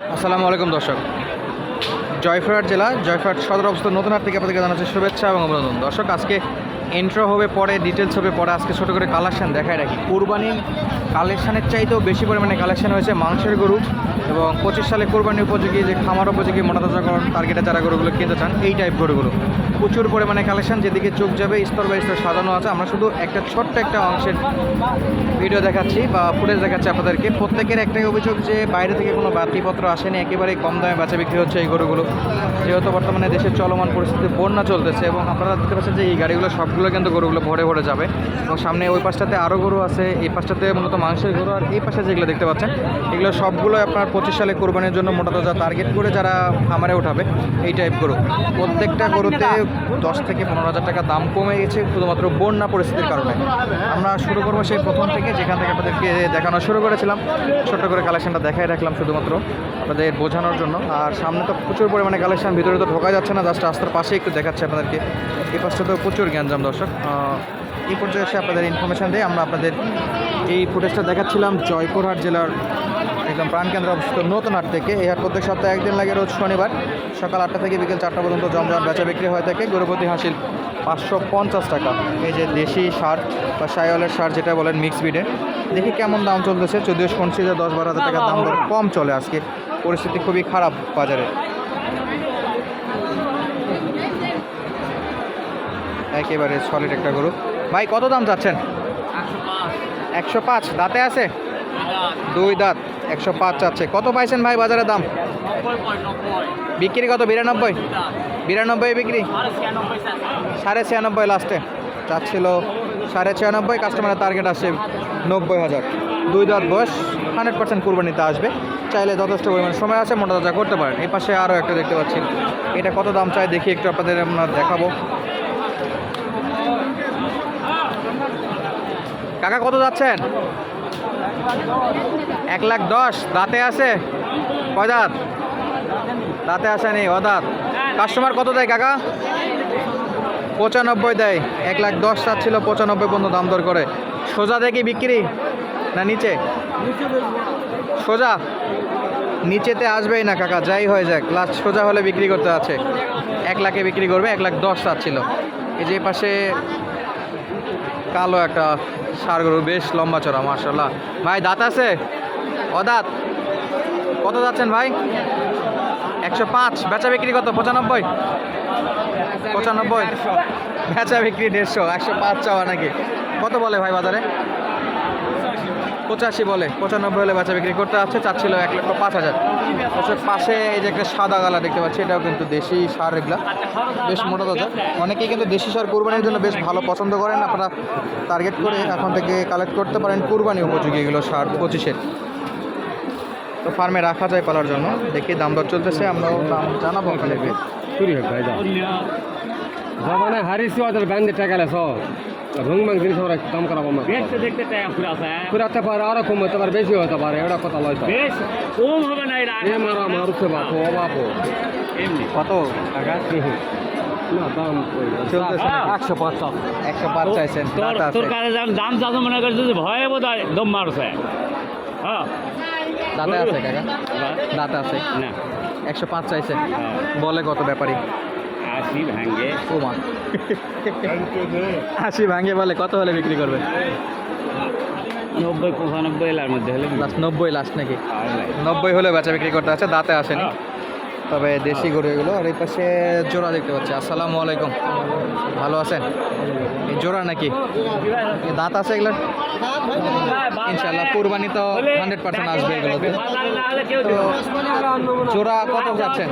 আসসালামু আলাইকুম দর্শক। জয়ফরহাট জেলা জয়ফরহাট সদর অবস্থা নতুন হাট থেকে আপনাদেরকে জানাচ্ছি শুভেচ্ছা এবং অভিনন্দন। দর্শক, আজকে ইন্ট্রো হবে, পরে ডিটেলস হবে, পরে আজকে ছোটো করে কালেকশান দেখায় রাখি। কুরবানির কালেকশানের চাইতেও বেশি পরিমাণে কালেকশান হয়েছে মাংসের গরু এবং পঁচিশ সালে কোরবানি উপযোগী যে খামার উপযোগী মোটা তাজাকরণ টার্গেটে যারা গরুগুলো কিনতে চান, এই টাইপ গরুগুলো। প্রচুর পরিমাণে কালেকশন যেদিকে চোখ যাবে, স্তর বাই স্তর সাজানো আছে। আমরা শুধু একটা ছোট্ট একটা অংশের ভিডিও দেখাচ্ছি বা ফুটেজ দেখাচ্ছি আপনাদেরকে। প্রত্যেকের একটাই অভিযোগ যে বাইরে থেকে কোনো বাতিপত্র আসেনি, একেবারেই কম দামে বেচা বিক্রি হচ্ছে এই গরুগুলো। যেহেতু বর্তমানে দেশের চলমান পরিস্থিতি বন্যা চলতেছে এবং আপনারা দেখতে পাচ্ছেন যে এই গাড়িগুলো সবগুলো কিন্তু গরুগুলো ভরে ভরে যাবে। এবং সামনে ওই পাশটাতে আরও গরু আছে, এই পাশটাতে মূলত মাংসের গরু, আর এই পাশে যেগুলো দেখতে পাচ্ছেন, এগুলো সবগুলো আপনার পঁচিশ সালে কোরবানির জন্য মোটা তাজা টার্গেট করে যারা খামারে উঠাবে এই টাইপ গরু। প্রত্যেকটা গরুতে দশ থেকে পনেরো হাজার টাকা দাম কমে গেছে, শুধুমাত্র বন্যা পরিস্থিতির কারণে। আমরা শুরু করব সেই প্রথম থেকে, যেখান থেকে আপনাদেরকে দেখানো শুরু করেছিলাম। ছোট্ট করে কালেকশনটা দেখাই রাখলাম শুধুমাত্র আপনাদের বোঝানোর জন্য। আর সামনে তো প্রচুর পরিমাণে কালেকশন ভিতরে তো ঢোকা যাচ্ছে না জাস্ট রাস্তার পাশে একটু দেখাচ্ছে আপনাদেরকে। এই পাশটা তো প্রচুর জ্ঞানজাম দর্শক এই পর্যায়ে এসে আপনাদের ইনফরমেশান দিয়ে আমরা আপনাদের এই ফুটেজটা দেখাচ্ছিলাম জয়পুরহাট জেলার একদম প্রাণকেন্দ্র অবস্থিত নতুন হাট থেকে। এই হাট প্রত্যেক সপ্তাহে একদিন লাগে রোজ শনিবার। সকাল আটটা থেকে বিকেল চারটা পর্যন্ত জমজমাট বেচা বিক্রি হয়ে থাকে। গরুপতি হাসিল পাঁচশো পঞ্চাশ টাকা। এই যে দেশি সার বা সাইওয়ালের সার যেটা বলেন মিক্স বিডে দেখি কেমন দাম চলতেছে। যদিও শুনছি যে দশ বারো হাজার টাকার দাম কম চলে আজকে। পরিস্থিতি খুবই খারাপ বাজারে। একেবারে সলিড একটা গরু। ভাই, কত দাম চাচ্ছেন? একশো পাঁচ। দাঁতে আছে? দুই দাঁত। একশো পাঁচ চাচ্ছে। কত পাইছেন ভাই বাজারে দাম? বিক্রি কত? বিরানব্বই? বিরানব্বই বিক্রি? সাড়ে ছিয়ানব্বই লাস্টে চাচ্ছিল সাড়ে ছিয়ানব্বই। কাস্টমারের টার্গেট আসছে নব্বই হাজার। দুই দাঁত বয়স হান্ড্রেড পার্সেন্ট কুরবানিতে আসবে। চাইলে যথেষ্ট পরিমাণ সময় আছে, মোটা করতে পারেন। এই পাশে আরও একটা দেখতে পাচ্ছি। এটা কত দাম চাই? দেখি একটু আপনাদের আমরা দেখাবো। কাকা, কত যাচ্ছেন? এক লাখ দশ। দাঁতে আছে? কয় দাঁত? দাঁতে আসেনি ও দাঁত। কাস্টমার কত দেয় কাকা? পঁচানব্বই দেয়। এক লাখ দশ ছিল পঁচানব্বই পর্যন্ত দাম দর করে। সোজা দেখি বিক্রি না নিচে? সোজা? নিচেতে আসবেই না কাকা, যাই হয়ে যাক। লাস্ট সোজা হলে বিক্রি করতে আছে। এক লাখে বিক্রি করবে, এক লাখ দশ ছিল এই যে পাশে কালো একটা সার গরু, বেশ লম্বা চড়া মার্শাল্লাহ ভাই, দাঁত আছে? অদাঁত? কত যাচ্ছেন ভাই? একশো পাঁচ। বেচা বিক্রি কত? পঁচানব্বই? পঁচানব্বই। বেচা বিক্রি দেড়শো। একশো পাঁচ চাওয়া নাকি? কত বলে ভাই বাজারে? পঁচাশি বলে, পঁচানব্বই হলে বেচা বিক্রি করতে আছে, চাচ্ছিল এক লক্ষ পাঁচ হাজার। পাশে এই যে একটা সাদা গালা দেখতে পাচ্ছি, এটাও কিন্তু দেশি সার এগুলা, বেশ মোটা তাজা। অনেকেই কিন্তু দেশি সার কুরবানির জন্য বেশ ভালো পছন্দ করেন, আপনারা টার্গেট করে এখন থেকে কালেক্ট করতে পারেন কুরবানি উপযোগী এগুলো সার পঁচিশের তো ফার্মে রাখা যায় পালার জন্য, দেখি দাম দর চলতেছে, আমরাও দাম জানাব আপনাদেরকে চুরি ভাই জমানে হারিছি ওদের ব্যান্ডে টাকালে সব ভং ভাং জিনিস ওরা দাম করাবো আমার দেখতে দেখতে টাকা ফুরাছে পুরাতে পারে আরও কম হতে পারে বেশি হতে পারে এটা কথা লয় বেশ কম হবে না এটা এ মারা মারুছে বাপো ও বাপো। এমনি। কত? টাকা? না দাম না। একশো পাঁচ একশো পাঁচ চাইছেন। তোর কাছে যখন দাম চাষ মনে করছিস ভয়ে বোধ হয় দম মারছে। হ্যাঁ। দাঁতে আছে কাকা? দাঁত আছে। না। একশো পাঁচ চাইছে হ্যাঁ, বলে কত ব্যাপারী? আশি ভাঙ্গে আশি ভাঙে বলে কত হলে বিক্রি করবে? নব্বই পঁচানব্বই এলার মধ্যে হলে লাস্ট নব্বই লাস্ট নাকি? নব্বই হলে বেচা বিক্রি করতে আছে দাঁতে আসেনি। তবে দেশি গরু এগুলো আর এই পাশে জোড়া দেখতে পাচ্ছি। আসসালামু আলাইকুম। ভালো আছেন? এই জোড়া নাকি? দাঁত আছে এগুলো ইনশাল্লাহ কুরবানি তো হান্ড্রেড পার্সেন্ট আসবে এগুলো তো জোড়া কত যাচ্ছেন?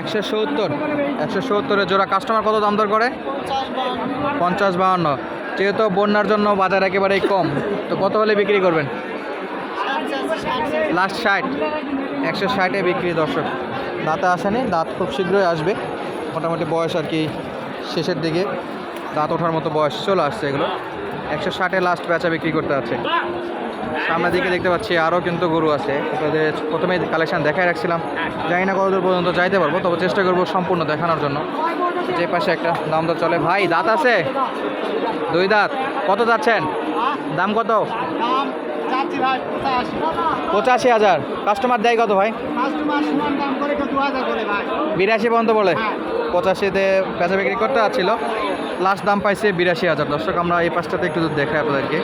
একশো সত্তর। একশো সত্তরের জোড়া। কাস্টমার কত দাম দর করে? পঞ্চাশ বাহান্ন। যেহেতু বন্যার জন্য বাজার একেবারেই কম, তো কত হলে বিক্রি করবেন? লাস্ট ষাট। একশো ষাটে বিক্রি, দর্শক। দাঁতে আসেনি, দাঁত খুব শীঘ্রই আসবে। মোটামুটি বয়স আর কি শেষের দিকে। দাঁত ওঠার মতো বয়স চলে আসছে এগুলো। একশো ষাটে লাস্ট বেচা বিক্রি করতে আছে। সামনের দিকে দেখতে পাচ্ছি আরও কিন্তু গরু আছে। আপনাদের প্রথমে কালেকশান দেখাই রাখছিলাম। জানি না কতদূর পর্যন্ত যাইতে পারব, তবে চেষ্টা করব সম্পূর্ণ দেখানোর জন্য। যে পাশে একটা দাম তো চলে। ভাই, দাঁত আছে? দুই দাঁত। কত যাচ্ছেন? দাম কত? পঁচাশি। হাজার। কাস্টমার দেয় কত ভাই? কাস্টমার সমান দাম করে দু হাজার করে ভাই। বিরাশি পর্যন্ত বলে? হ্যাঁ। পঁচাশিতে বেচা বিক্রি করতে আসছিল লাস্ট দাম পাইছে বিরাশি হাজার। দর্শক আমরা এই পাশটাতে একটু দেখাই আপনাদেরকে।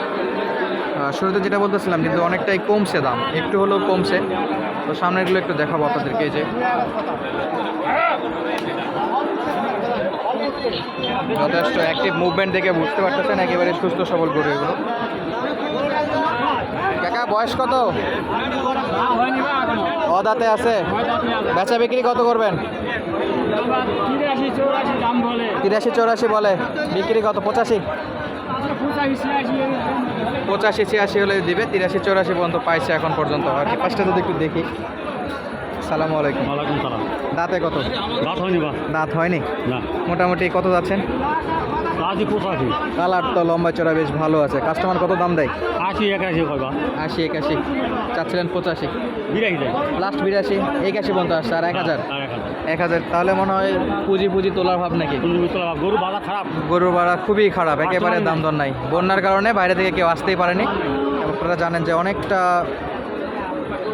শুরুতে যেটা বলতেছিলাম কিন্তু অনেকটাই কমছে দাম। একটু হলেও কমছে। তো সামনেরগুলো একটু দেখাবো আপনাদেরকে এই যে। যথেষ্ট অ্যাক্টিভ মুভমেন্ট দেখে বুঝতে পারতেছেন একেবারে সুস্থ সবল করে এগুলো। বয়স কত? অদাতে আছে। বেচা বিক্রি কত করবেন? তিরাশি চৌরাশি বলে। বিক্রি কত? পঁচাশি? পঁচাশি ছিয়াশি হলে দিবে। তিরাশি চৌরাশি পর্যন্ত পাইছে এখন পর্যন্ত। আর এই পাশটা যদি একটু দেখি। সালামু আলাইকুম। দাঁতে কত? রাত হয়নি দাঁত হয়নি? মোটামুটি কত যাচ্ছেন? আজই পঁচাশি কালার তো লম্বা চড়া বেশ ভালো আছে। কাস্টমার কত দাম দেয়? আশি একাশি করবা আশি একাশি। চাচ্ছিলেন পঁচাশি। বিরাশি লাস্ট বিরাশি একাশি পর্যন্ত আসছে। আর এক হাজার? এক হাজার। তাহলে মনে হয় পুঁজি পুঁজি তোলার ভাব নাকি? গরু বাজার খারাপ। গরুর ভাড়া খুবই খারাপ। একেবারে দাম দর নাই। বন্যার কারণে বাইরে থেকে কেউ আসতেই পারেনি। আপনারা জানেন যে অনেকটা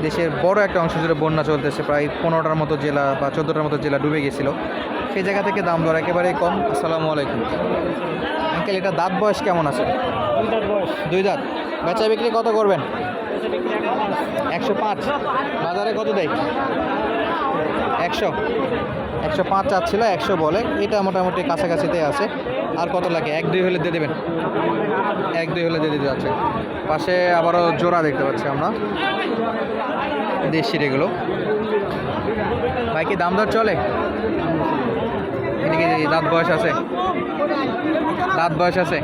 দেশের বড় একটা অংশ জুড়ে বন্যা চলতেছে প্রায় পনেরোটার মতো জেলা বা চোদ্দোটার মতো জেলা ডুবে গেছিল। সেই জায়গা থেকে দাম দর একেবারেই কম। আসসালামু আলাইকুম। আঙ্কেল এটা দাঁত বয়স কেমন আছে? দুই দাঁত বেচা বিক্রি কত করবেন? একশো পাঁচ। বাজারে কত দেয়? একশো। একশো পাঁচ চাচ্ছিল, একশো বলে। এটা মোটামুটি কাছাকাছিতে আছে। আর কত লাগে? এক দুই হলে দিয়ে দেবেন। এক দুই হলে দিয়ে দিতে যাচ্ছে। পাশে আবারও জোড়া দেখতে পাচ্ছি আমরা। দেশি এগুলো ভাই, কি দাম দর চলে? এদিকে দাঁত বয়স আছে। দাঁত বয়স আছে?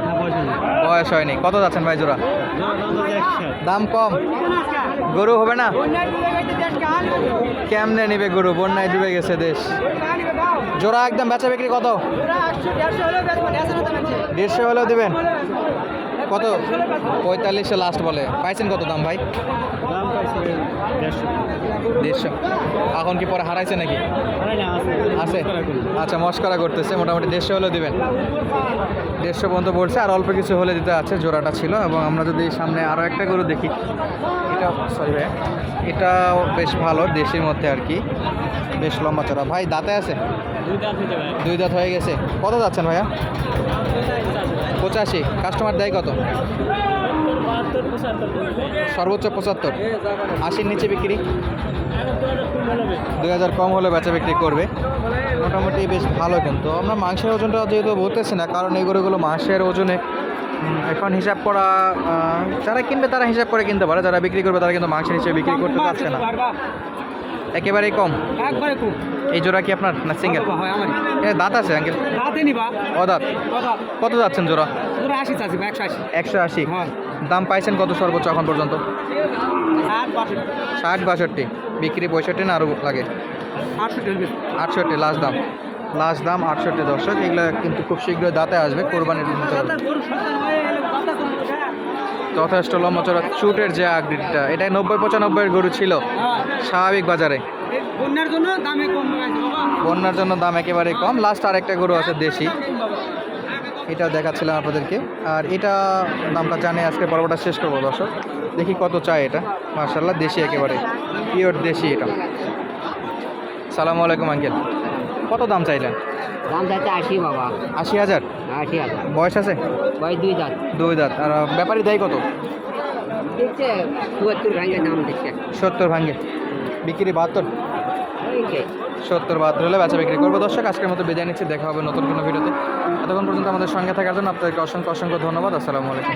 বয়স হয়নি। কত যাচ্ছেন ভাই জোড়া? দাম কম। গরু হবে না? কেমনে নিবে গরু? বন্যায় ডুবে গেছে দেশ। জোড়া একদম বেচা বিক্রি কত? দেড়শো হলেও দিবেন? কত? পঁয়তাল্লিশে লাস্ট বলে। পাইছেন কত দাম ভাই? দেড়শো। এখন কি পরে হারাইছে নাকি? আছে। আচ্ছা মস্করা করতেছে। মোটামুটি দেড়শো হলেও দিবেন। দেড়শো পর্যন্ত বলছে আর অল্প কিছু হলে দিতে আছে জোড়াটা ছিল। এবং আমরা যদি সামনে আরও একটা গরু দেখি এটা সরি ভাই এটাও বেশ ভালো দেশের মধ্যে আর কি। বেশ লম্বা চড়া। ভাই দাঁতে আছে? দুই দাঁত হয়ে গেছে। কত যাচ্ছেন ভাইয়া? পঁচাশি। কাস্টমার দেয় কত? সর্বোচ্চ পঁচাত্তর। আশির নিচে বিক্রি? দুই হাজার কম হলে বেচা বিক্রি করবে। মোটামুটি বেশ ভালো কিন্তু। আমরা মাংসের ওজনটা যেহেতু বলতেছি না, কারণ এই গরুগুলো মাংসের ওজনে এখন হিসাব করা যারা কিনবে তারা হিসাব করে কিনতে পারে। যারা বিক্রি করবে তারা কিন্তু মাংসের হিসেবে বিক্রি করতে পারছে না। একেবারেই কম? একবারে খুব এই জোড়া কি আপনার না সিঙ্গেল হয় দাঁত আছে আঙ্কেল ও দাঁত। কত যাচ্ছেন জোড়া? একশো আশি। হ্যাঁ। দাম পাইছেন কত সর্বোচ্চ এখন পর্যন্ত? ষাট বাষট্টি। বিক্রি পঁয়ষট্টি না আরও লাগে? আটষট্টি লাস্ট দাম। লাস্ট দাম আটষট্টি দর্শক। এগুলো কিন্তু খুব শীঘ্রই দাঁতে আসবে কোরবানির মতো যথেষ্ট লম্বা চড়া চুটের যে আকৃতিটা এটা নব্বই পঁচানব্বইয়ের গরু ছিল। স্বাভাবিক বাজারে। জন্য দামে কম বন্যার জন্য দাম একেবারে কম। লাস্ট আর একটা গরু আছে দেশি। এটা দেখাচ্ছিলাম আপনাদেরকে। আর এটা দামটা জানে আজকে পর্বটা শেষ করব দর্শক। দেখি কত চাই এটা। মার্শাল্লাহ দেশি একেবারে। পিওর দেশি এটা। সালামু আলাইকুম আঙ্কেল। কত দাম চাইলেন? দাম যাচ্ছে আশি বাবা। আশি হাজার? আশি হাজার। বয়স আছে? ভাই দুই দাঁত। দুই দাঁত। আর ব্যাপারী দেয় কত? দেখছে চুয়াত্তর ভাঙে দাম দেখছে সত্তর ভাঙ্গে বিক্রি বাহাত্তর? সত্তর বাহাত্তর হলে বেচা বিক্রি করব। দর্শক, আজকের মতো বিদায় নিচ্ছি। দেখা হবে নতুন কোনো ভিডিওতে। এতক্ষণ পর্যন্ত আমাদের সঙ্গে থাকার জন্য আপনাদেরকে অসংখ্য অসংখ্য ধন্যবাদ। আসসালামু আলাইকুম।